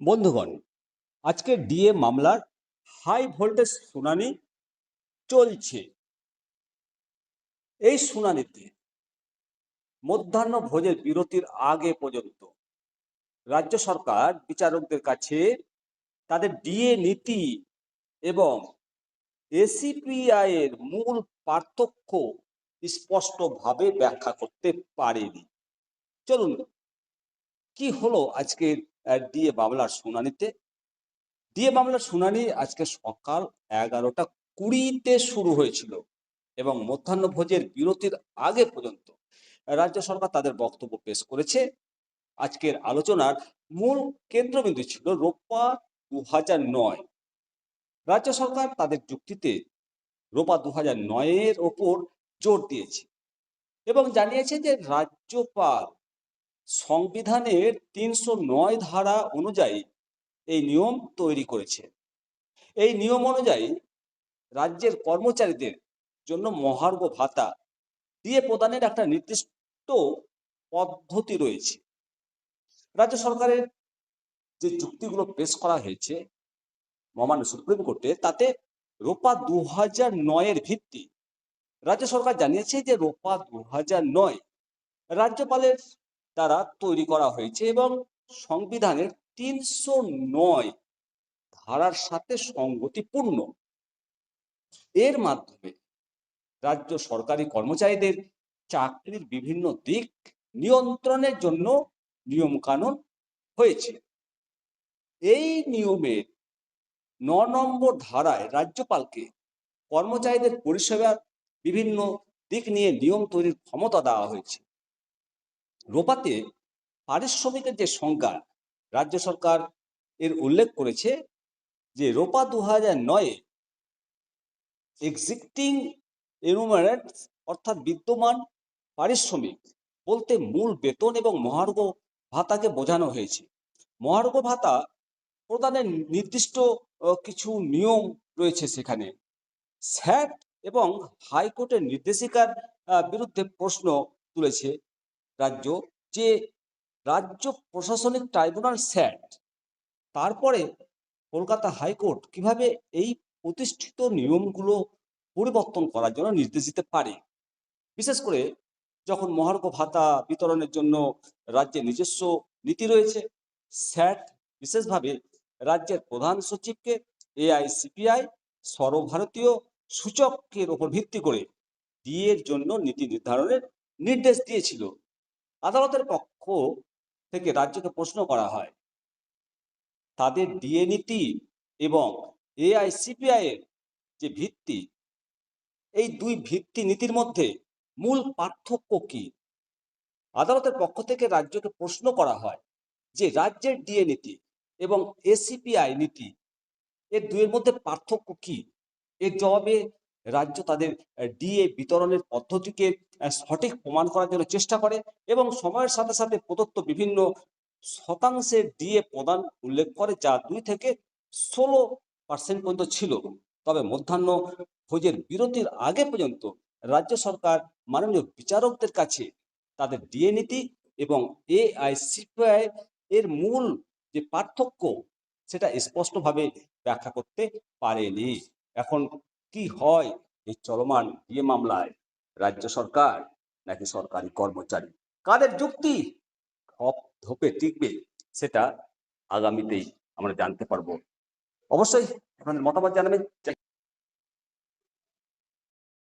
বন্ধুগণ আজকে ডিএ মামলার হাই ভোল্টেজ শুনানি চলছে। এই শুনানিতে মধ্যাহ্ন ভোজের বিরতির আগে পর্যন্ত রাজ্য সরকার বিচারকদের কাছে তাদের ডিএ নীতি এবং এসিপিআই এর মূল পার্থক্য স্পষ্টভাবে ব্যাখ্যা করতে পারেনি। চলুন, কি হলো আজকের ডিএ মামলার শুনানিতে। ডিএ মামলার শুনানি আজকে সকাল এগারোটা কুড়িতে শুরু হয়েছিল এবং মধ্যাহ্ন ভোজের বিরতির আগে পর্যন্ত রাজ্য সরকার তাদের বক্তব্য পেশ করেছে। আজকের আলোচনার মূল কেন্দ্রবিন্দু ছিল রোপা দু হাজার নয়। রাজ্য সরকার তাদের যুক্তিতে রোপা দু হাজার নয়ের ওপর জোর দিয়েছে এবং জানিয়েছে যে রাজ্যপাল সংবিধানের তিনশো নয় ধারা অনুযায়ী এই নিয়ম তৈরি করেছে। এই নিয়ম অনুযায়ী রাজ্যের কর্মচারীদের জন্য মহার্ঘ ভাতা দিয়ে প্রদানের একটা নির্দিষ্ট পদ্ধতি রয়েছে। রাজ্য সরকারের যে যুক্তিগুলো পেশ করা হয়েছে মহামান্য সুপ্রিম কোর্টে, তাতে রোপা দু হাজার নয়ের ভিত্তি রাজ্য সরকার জানিয়েছে যে রোপা দু হাজার নয় রাজ্যপালের দ্বারা তৈরি করা হয়েছে এবং সংবিধানের তিনশো নয় ধারার সাথে সঙ্গতিপূর্ণ। এর মাধ্যমে রাজ্য সরকারি কর্মচারীদের চাকরির বিভিন্ন দিক নিয়ন্ত্রণের জন্য নিয়ম কানুন হয়েছে। এই নিয়মের ন নম্বর ধারায় রাজ্যপালকে কর্মচারীদের পরিষেবার বিভিন্ন দিক নিয়ে নিয়ম তৈরির ক্ষমতা দেওয়া হয়েছে। রোপাতে পারিশ্রমিকের যে সংজ্ঞা রাজ্য সরকার এর উল্লেখ করেছে যে রোপা দু হাজার নয়ে এক্সিস্টিং এনুমারেট অর্থাৎ বিদ্যমান পারিশ্রমিক বলতে মূল বেতন এবং মহার্ঘ ভাতাকে বোঝানো হয়েছে। মহার্ঘ ভাতা প্রদানের নির্দিষ্ট কিছু নিয়ম রয়েছে সেখানে। স্যাট এবং হাইকোর্টের নির্দেশিকার বিরুদ্ধে প্রশ্ন তুলেছে রাজ্য যে রাজ্য প্রশাসনিক ট্রাইব্যুনাল স্যাট তারপরে কলকাতা হাইকোর্ট কীভাবে এই প্রতিষ্ঠিত নিয়মগুলো পরিবর্তন করার জন্য নির্দেশ দিতে পারে। বিশেষ করে যখন মহার্ঘ ভাতা বিতরণের জন্য রাজ্যের নিজস্ব নীতি রয়েছে স্যাট বিশেষভাবে রাজ্যের প্রধান সচিবকে এআইসিপিআই সর্বভারতীয় সূচকের ওপর ভিত্তি করে ডিএর জন্য নীতি নির্ধারণের নির্দেশ দিয়েছিল। আদালতের পক্ষ থেকে রাজ্যকে প্রশ্ন করা হয়। তাদের ডিএ নীতি এবং এআইসিপিআই এর যে ভিত্তি, এই দুই ভিত্তি নীতির মধ্যে মূল পার্থক্য কি? আদালতের পক্ষ থেকে রাজ্যকে প্রশ্ন করা হয় যে রাজ্যের ডিএ নীতি এবং এসিপিআই নীতি, এর দুইয়ের মধ্যে পার্থক্য কি? এর জবাবে রাজ্য তাদের ডিএ বিতরণের পদ্ধতিকে সঠিক প্রমাণ করার জন্য চেষ্টা করে এবং সময়ের সাথে সাথে প্রদত্ত বিভিন্ন শতাংশের ডিএ প্রদান উল্লেখ করে যা দুই থেকে ষোলো পার্সেন্ট পর্যন্ত ছিল। তবে মধ্যাহ্ন ভোজের বিরতির আগে পর্যন্ত রাজ্য সরকার মাননীয় বিচারকদের কাছে তাদের ডিএ নীতি এবং এআইসিপিআই এর মূল যে পার্থক্য সেটা স্পষ্টভাবে ব্যাখ্যা করতে পারেনি। এখন কি হয় এই চলমান বিয়ে মামলায়? রাজ্য সরকার নাকি সরকারি কর্মচারী? কাদের যুক্তি? ধপ ধোপে টিকবে সেটা আগামীতেই আমরা জানতে পারব। অবশ্যই আপনাদের মতামত জানাবেন।